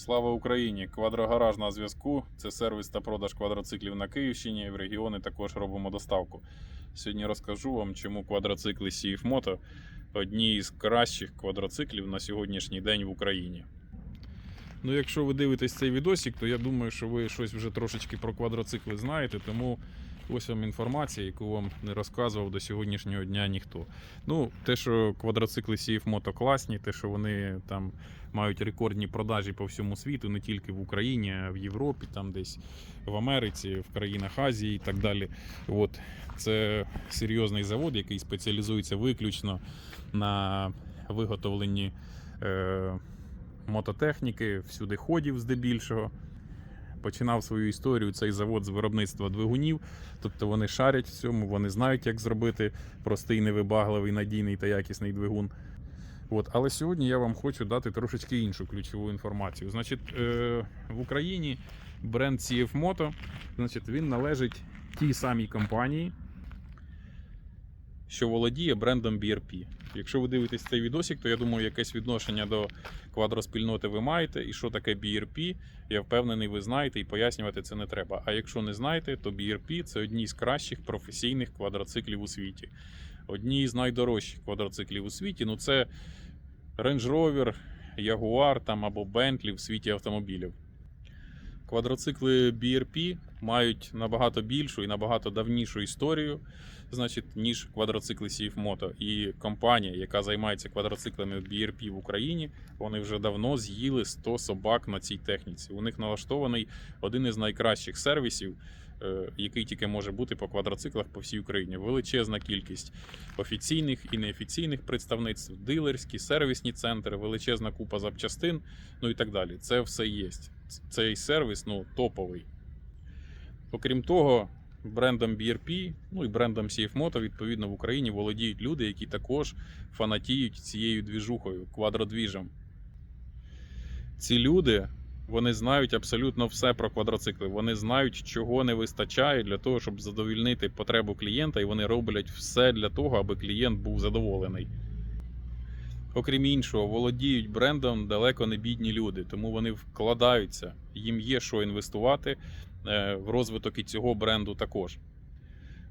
Слава Україні! Квадрогараж на зв'язку. Це сервіс та продаж квадроциклів на Київщині. В регіони також робимо доставку. Сьогодні розкажу вам, чому квадроцикли Moto одні із кращих квадроциклів на сьогоднішній день в Україні. Ну, якщо ви дивитесь цей відосик, то я думаю, що ви щось вже трошечки про квадроцикли знаєте, тому ось вам інформація, яку вам не розказував до сьогоднішнього дня ніхто. Ну, те, що квадроцикли CF Moto класні, те, що вони там мають рекордні продажі по всьому світу, не тільки в Україні, а в Європі, там десь в Америці, в країнах Азії і так далі. От це серйозний завод, який спеціалізується виключно на виготовленні е, мототехніки, всюди ходів здебільшого. Починав свою історію цей завод з виробництва двигунів, тобто вони шарять в цьому, вони знають, як зробити простий, невибагливий, надійний та якісний двигун. От, але сьогодні я вам хочу дати трошечки іншу ключову інформацію. Значить, е, в Україні бренд CF значить, він належить тій самій компанії, що володіє брендом BRP. Якщо ви дивитесь цей відосик, то я думаю, якесь відношення до квадроспільноти ви маєте. І що таке BRP, я впевнений, ви знаєте і пояснювати це не треба. А якщо не знаєте, то BRP це одні з кращих професійних квадроциклів у світі. Одні з найдорожчих квадроциклів у світі. Ну це Range Rover, Jaguar там або Bentley в світі автомобілів. Квадроцикли BRP мають набагато більшу і набагато давнішу історію, значить, ніж квадроцикли Moto. І компанія, яка займається квадроциклами BRP в Україні, вони вже давно з'їли 100 собак на цій техніці. У них налаштований один із найкращих сервісів, е, який тільки може бути по квадроциклах по всій Україні. Величезна кількість офіційних і неофіційних представництв, дилерські, сервісні центри, величезна купа запчастин, ну і так далі. Це все є. Цей сервіс ну, топовий. Окрім того, брендом BRP, ну і брендом CF відповідно, в Україні володіють люди, які також фанатіють цією двіжухою, квадродвіжем. Ці люди вони знають абсолютно все про квадроцикли. Вони знають, чого не вистачає для того, щоб задовільнити потребу клієнта, і вони роблять все для того, аби клієнт був задоволений. Окрім іншого, володіють брендом далеко не бідні люди, тому вони вкладаються, їм є що інвестувати в розвиток і цього бренду також.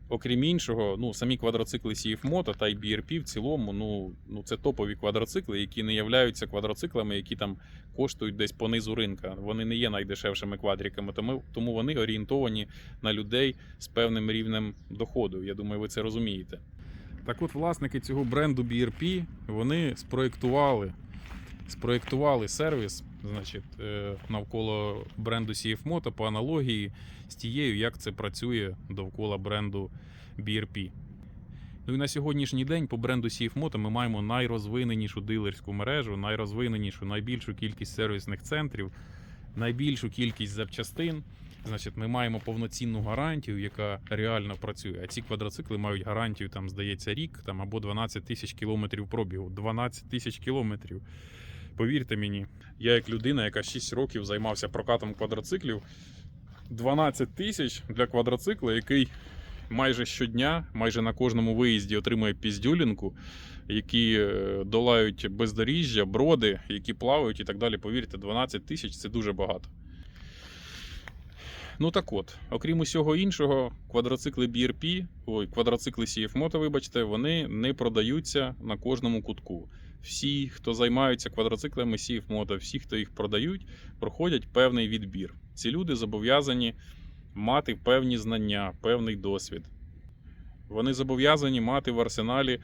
Окрім іншого, ну, самі квадроцикли CF Moto та й BRP в цілому, ну, ну це топові квадроцикли, які не являються квадроциклами, які там коштують десь понизу ринка. Вони не є найдешевшими квадриками, тому, тому вони орієнтовані на людей з певним рівнем доходу. Я думаю, ви це розумієте. Так от, власники цього бренду BRP вони спроєктували, спроєктували сервіс значить, е, навколо бренду CF Moto по аналогії з тією, як це працює довкола бренду BRP. Ну і на сьогоднішній день по бренду CF ми маємо найрозвиненішу дилерську мережу, найрозвиненішу, найбільшу кількість сервісних центрів, найбільшу кількість запчастин. Значить, ми маємо повноцінну гарантію, яка реально працює. А ці квадроцикли мають гарантію, там, здається, рік там, або 12 тисяч кілометрів пробігу. 12 тисяч кілометрів. Повірте мені, я як людина, яка 6 років займався прокатом квадроциклів, 12 тисяч для квадроцикла, який майже щодня, майже на кожному виїзді отримує піздюлінку, які е, долають бездоріжжя, броди, які плавають і так далі. Повірте, 12 тисяч це дуже багато. Ну так от, окрім усього іншого, квадроцикли BRP, ой, квадроцикли CF Moto, вибачте, вони не продаються на кожному кутку. Всі, хто займаються квадроциклами CF Moto, всі, хто їх продають, проходять певний відбір. Ці люди зобов'язані мати певні знання, певний досвід. Вони зобов'язані мати в арсеналі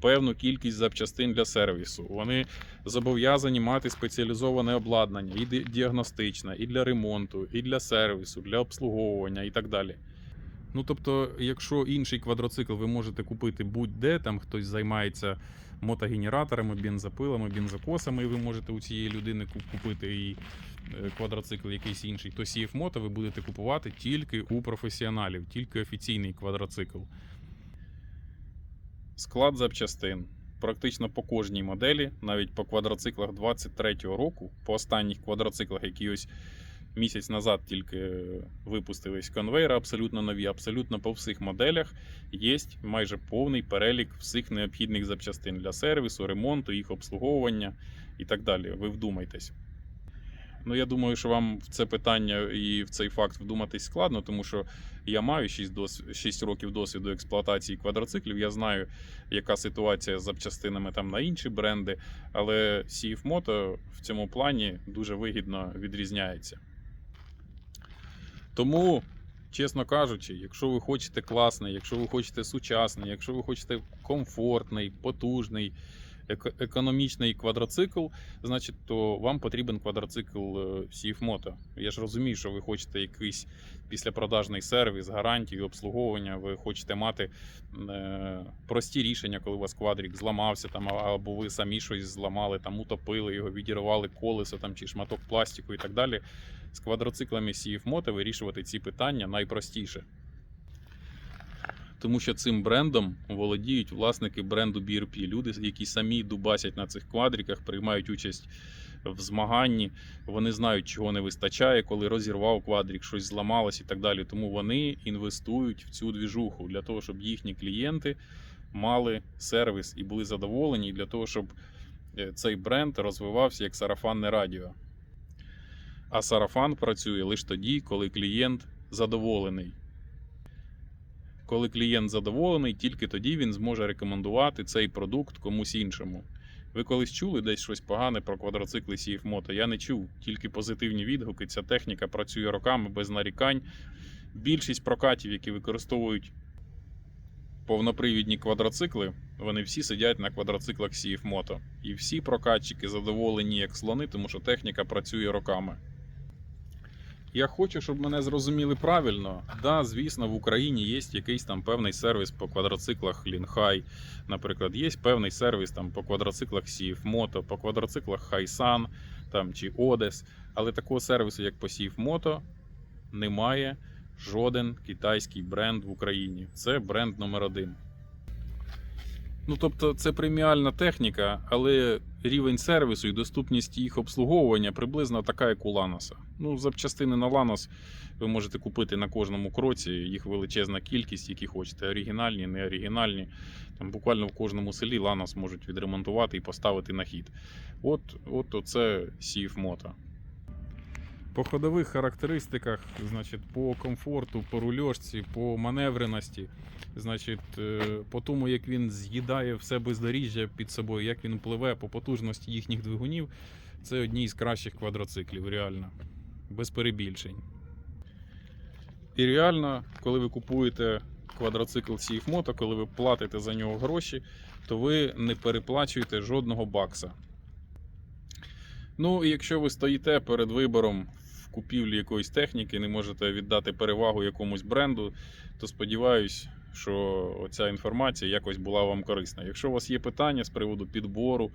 певну кількість запчастин для сервісу. Вони зобов'язані мати спеціалізоване обладнання і діагностичне, і для ремонту, і для сервісу, для обслуговування і так далі. Ну тобто, якщо інший квадроцикл ви можете купити будь-де, там хтось займається мотогенераторами, бензопилами, бензокосами, і ви можете у цієї людини купити і е, квадроцикл якийсь інший, то CF Moto ви будете купувати тільки у професіоналів, тільки офіційний квадроцикл. Склад запчастин. Практично по кожній моделі, навіть по квадроциклах 23-го року, по останніх квадроциклах, які місяць назад тільки випустились конвейери, абсолютно нові, абсолютно по всіх моделях є майже повний перелік всіх необхідних запчастин для сервісу, ремонту, їх обслуговування і так далі. Ви вдумайтесь. Ну, я думаю, що вам в це питання і в цей факт вдуматись складно, тому що я маю 6, дос... 6 років досвіду експлуатації квадроциклів. Я знаю, яка ситуація з запчастинами там на інші бренди, але CF Moto в цьому плані дуже вигідно відрізняється. Тому, чесно кажучи, якщо ви хочете класний, якщо ви хочете сучасний, якщо ви хочете комфортний, потужний, економічний квадроцикл, значить, то вам потрібен квадроцикл е, Я ж розумію, що ви хочете якийсь післяпродажний сервіс, гарантію, обслуговування. Ви хочете мати е, прості рішення, коли у вас квадрик зламався, там, або ви самі щось зламали, там утопили його, відірвали колесо там, чи шматок пластику і так далі. З квадроциклами CF вирішувати ці питання найпростіше. Тому що цим брендом володіють власники бренду BRP. Люди, які самі дубасять на цих квадриках, приймають участь в змаганні. Вони знають, чого не вистачає, коли розірвав квадрик, щось зламалось і так далі. Тому вони інвестують в цю двіжуху для того, щоб їхні клієнти мали сервіс і були задоволені, для того, щоб е, цей бренд розвивався як сарафанне радіо. А сарафан працює лише тоді, коли клієнт задоволений. Коли клієнт задоволений, тільки тоді він зможе рекомендувати цей продукт комусь іншому. Ви колись чули десь щось погане про квадроцикли CF Moto? Я не чув, тільки позитивні відгуки. Ця техніка працює роками без нарікань. Більшість прокатів, які використовують повнопривідні квадроцикли, вони всі сидять на квадроциклах CF Moto. І всі прокатчики задоволені як слони, тому що техніка працює роками. Я хочу, щоб мене зрозуміли правильно. Да, звісно, в Україні є якийсь там певний сервіс по квадроциклах Лінхай. Наприклад, є певний сервіс там по квадроциклах Moto, по квадроциклах Хайсан там, чи Одес. Але такого сервісу, як по Moto, немає жоден китайський бренд в Україні. Це бренд номер один. Ну, тобто, це преміальна техніка, але рівень сервісу і доступність їх обслуговування приблизно така, як у Ланоса. Ну, запчастини на Ланос ви можете купити на кожному кроці, їх величезна кількість, які хочете, оригінальні, не оригінальні. Там буквально в кожному селі Ланос можуть відремонтувати і поставити на хід. От, от оце CF Moto. По ходових характеристиках, значить, по комфорту, по рульошці, по маневреності, значить, е, по тому, як він з'їдає все бездоріжжя під собою, як він пливе по потужності їхніх двигунів, це одні із кращих квадроциклів, реально. Без перебільшень. І реально, коли ви купуєте квадроцикл CF Moto, коли ви платите за нього гроші, то ви не переплачуєте жодного бакса. Ну, і якщо ви стоїте перед вибором купівлі якоїсь техніки, не можете віддати перевагу якомусь бренду, то сподіваюсь, що ця інформація якось була вам корисна. Якщо у вас є питання з приводу підбору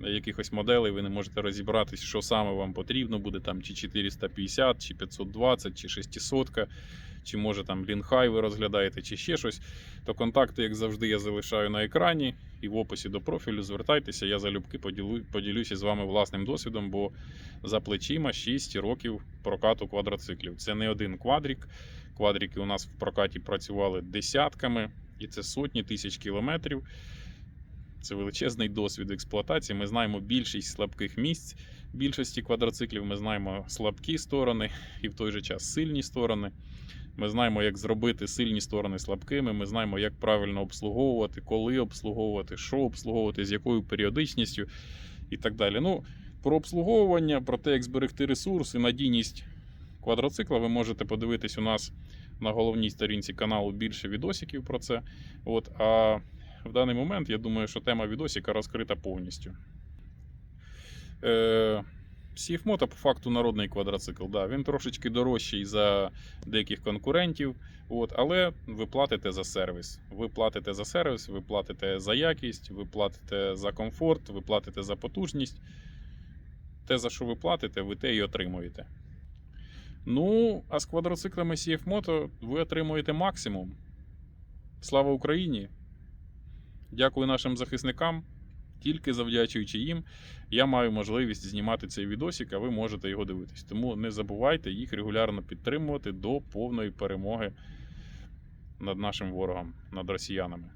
якихось моделей, ви не можете розібратись, що саме вам потрібно буде, там чи 450, чи 520, чи 600, чи може там Лінхай ви розглядаєте, чи ще щось, то контакти, як завжди, я залишаю на екрані і в описі до профілю. Звертайтеся, я залюбки поділю, поділюся з вами власним досвідом, бо за плечима 6 років прокату квадроциклів. Це не один квадрік. Квадрики у нас в прокаті працювали десятками, і це сотні тисяч кілометрів. Це величезний досвід експлуатації. Ми знаємо більшість слабких місць більшості квадроциклів. Ми знаємо слабкі сторони і в той же час сильні сторони. Ми знаємо, як зробити сильні сторони слабкими. Ми знаємо, як правильно обслуговувати, коли обслуговувати, що обслуговувати, з якою періодичністю і так далі. Ну, про обслуговування, про те, як зберегти ресурс і надійність квадроцикла, ви можете подивитись у нас на головній сторінці каналу більше відосиків про це. От, а в даний момент я думаю, що тема відосика розкрита повністю. Е, Moto по факту народний квадроцикл. Да, він трошечки дорожчий за деяких конкурентів, от, але ви платите за сервіс. Ви платите за сервіс, ви платите за якість, ви платите за комфорт, ви платите за потужність. Те, за що ви платите, ви те і отримуєте. Ну, а з квадроциклами CF Moto ви отримуєте максимум. Слава Україні! Дякую нашим захисникам. Тільки завдячуючи їм, я маю можливість знімати цей відосик, а ви можете його дивитись. Тому не забувайте їх регулярно підтримувати до повної перемоги над нашим ворогом, над росіянами.